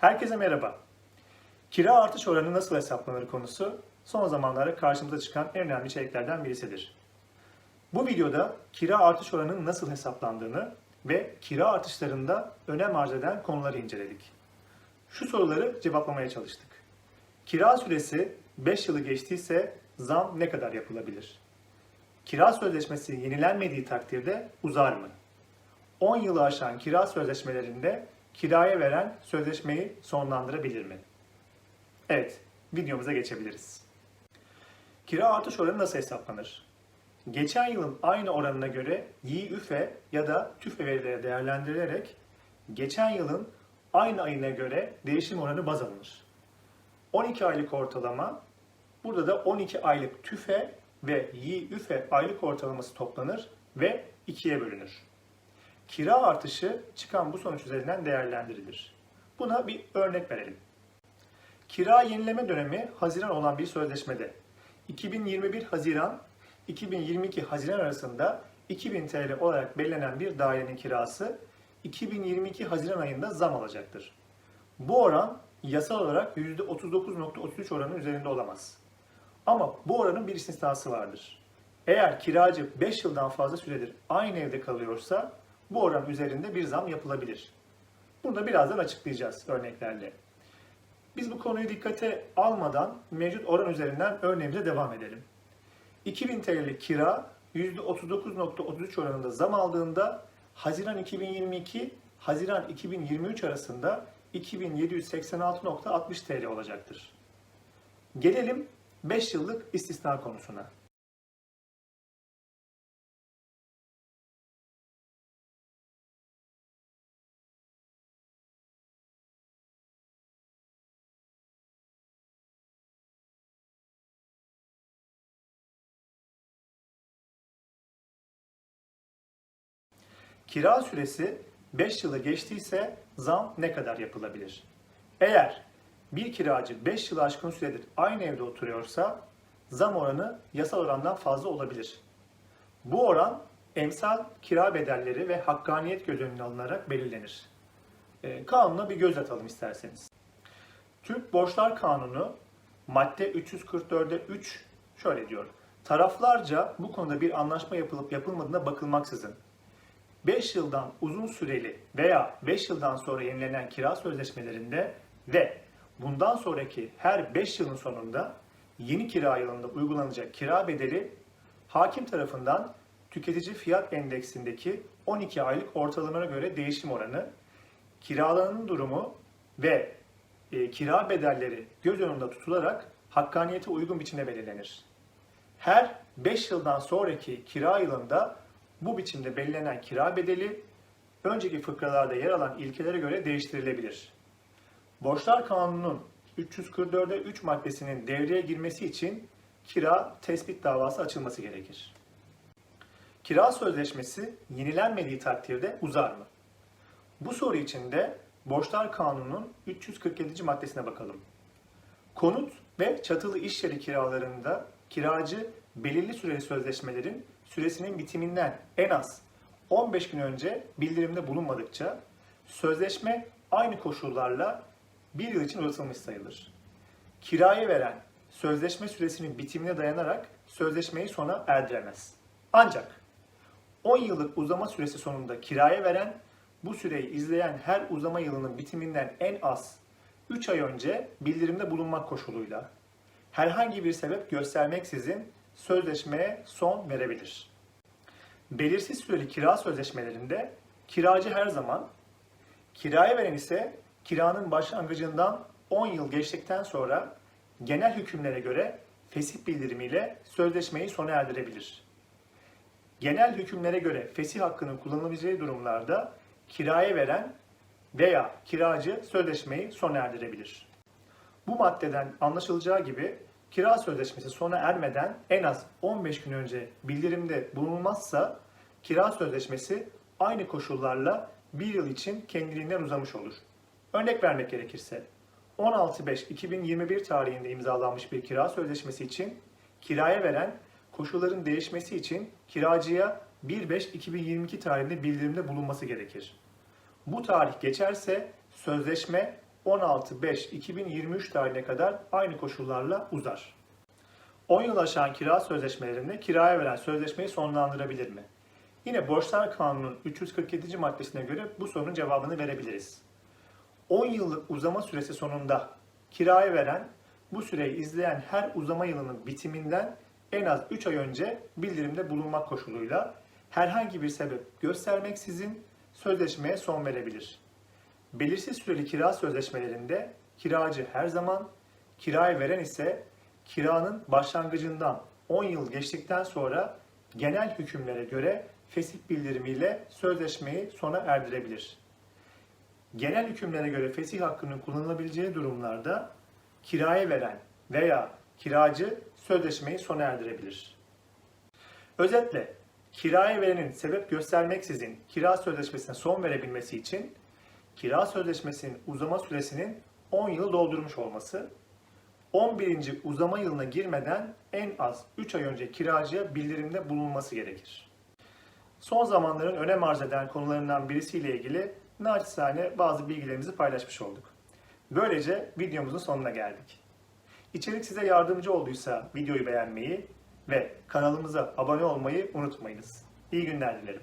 Herkese merhaba. Kira artış oranı nasıl hesaplanır konusu son zamanlarda karşımıza çıkan en önemli içeriklerden birisidir. Bu videoda kira artış oranının nasıl hesaplandığını ve kira artışlarında önem arz eden konuları inceledik. Şu soruları cevaplamaya çalıştık. Kira süresi 5 yılı geçtiyse zam ne kadar yapılabilir? Kira sözleşmesi yenilenmediği takdirde uzar mı? 10 yılı aşan kira sözleşmelerinde kiraya veren sözleşmeyi sonlandırabilir mi? Evet, videomuza geçebiliriz. Kira artış oranı nasıl hesaplanır? Geçen yılın aynı oranına göre YÜFE ya da TÜFE verileri değerlendirilerek geçen yılın aynı ayına göre değişim oranı baz alınır. 12 aylık ortalama, burada da 12 aylık TÜFE ve YÜFE aylık ortalaması toplanır ve ikiye bölünür. Kira artışı çıkan bu sonuç üzerinden değerlendirilir. Buna bir örnek verelim. Kira yenileme dönemi Haziran olan bir sözleşmede 2021 Haziran 2022 Haziran arasında 2000 TL olarak belirlenen bir dairenin kirası 2022 Haziran ayında zam alacaktır. Bu oran yasal olarak %39.33 oranın üzerinde olamaz. Ama bu oranın bir istisnası vardır. Eğer kiracı 5 yıldan fazla süredir aynı evde kalıyorsa bu oran üzerinde bir zam yapılabilir. Bunu da birazdan açıklayacağız örneklerle. Biz bu konuyu dikkate almadan mevcut oran üzerinden örneğimize devam edelim. 2000 TL'lik kira %39.33 oranında zam aldığında Haziran 2022 Haziran 2023 arasında 2786.60 TL olacaktır. Gelelim 5 yıllık istisna konusuna. Kira süresi 5 yılı geçtiyse zam ne kadar yapılabilir? Eğer bir kiracı 5 yılı aşkın süredir aynı evde oturuyorsa zam oranı yasal orandan fazla olabilir. Bu oran emsal kira bedelleri ve hakkaniyet göz önüne alınarak belirlenir. Ee, Kanuna bir göz atalım isterseniz. Türk Borçlar Kanunu madde 344'e 3 şöyle diyor. Taraflarca bu konuda bir anlaşma yapılıp yapılmadığına bakılmaksızın 5 yıldan uzun süreli veya 5 yıldan sonra yenilenen kira sözleşmelerinde ve bundan sonraki her 5 yılın sonunda yeni kira yılında uygulanacak kira bedeli hakim tarafından tüketici fiyat endeksindeki 12 aylık ortalamana göre değişim oranı, kiralananın durumu ve e, kira bedelleri göz önünde tutularak hakkaniyete uygun biçimde belirlenir. Her 5 yıldan sonraki kira yılında bu biçimde belirlenen kira bedeli önceki fıkralarda yer alan ilkelere göre değiştirilebilir. Borçlar Kanunu'nun 344'e 3 maddesinin devreye girmesi için kira tespit davası açılması gerekir. Kira sözleşmesi yenilenmediği takdirde uzar mı? Bu soru için de Borçlar Kanunu'nun 347. maddesine bakalım. Konut ve çatılı iş yeri kiralarında kiracı belirli süreli sözleşmelerin süresinin bitiminden en az 15 gün önce bildirimde bulunmadıkça sözleşme aynı koşullarla bir yıl için uzatılmış sayılır. Kiraya veren sözleşme süresinin bitimine dayanarak sözleşmeyi sona erdiremez. Ancak 10 yıllık uzama süresi sonunda kiraya veren bu süreyi izleyen her uzama yılının bitiminden en az 3 ay önce bildirimde bulunmak koşuluyla herhangi bir sebep göstermeksizin sözleşmeye son verebilir. Belirsiz süreli kira sözleşmelerinde kiracı her zaman, kiraya veren ise kiranın başlangıcından 10 yıl geçtikten sonra genel hükümlere göre fesih bildirimiyle sözleşmeyi sona erdirebilir. Genel hükümlere göre fesih hakkının kullanılabileceği durumlarda kiraya veren veya kiracı sözleşmeyi sona erdirebilir. Bu maddeden anlaşılacağı gibi kira sözleşmesi sona ermeden en az 15 gün önce bildirimde bulunmazsa kira sözleşmesi aynı koşullarla bir yıl için kendiliğinden uzamış olur. Örnek vermek gerekirse 16.5.2021 tarihinde imzalanmış bir kira sözleşmesi için kiraya veren koşulların değişmesi için kiracıya 1.5.2022 tarihinde bildirimde bulunması gerekir. Bu tarih geçerse sözleşme 16.5.2023 tarihine kadar aynı koşullarla uzar. 10 yıl aşan kira sözleşmelerinde kiraya veren sözleşmeyi sonlandırabilir mi? Yine Borçlar Kanunu'nun 347. maddesine göre bu sorunun cevabını verebiliriz. 10 yıllık uzama süresi sonunda kiraya veren bu süreyi izleyen her uzama yılının bitiminden en az 3 ay önce bildirimde bulunmak koşuluyla herhangi bir sebep göstermeksizin sözleşmeye son verebilir. Belirsiz süreli kira sözleşmelerinde kiracı her zaman, kiraya veren ise kiranın başlangıcından 10 yıl geçtikten sonra genel hükümlere göre fesih bildirimiyle sözleşmeyi sona erdirebilir. Genel hükümlere göre fesih hakkının kullanılabileceği durumlarda kiraya veren veya kiracı sözleşmeyi sona erdirebilir. Özetle kiraya verenin sebep göstermeksizin kira sözleşmesine son verebilmesi için kira sözleşmesinin uzama süresinin 10 yılı doldurmuş olması, 11. uzama yılına girmeden en az 3 ay önce kiracıya bildirimde bulunması gerekir. Son zamanların önem arz eden konularından birisiyle ilgili naçizane bazı bilgilerimizi paylaşmış olduk. Böylece videomuzun sonuna geldik. İçerik size yardımcı olduysa videoyu beğenmeyi ve kanalımıza abone olmayı unutmayınız. İyi günler dilerim.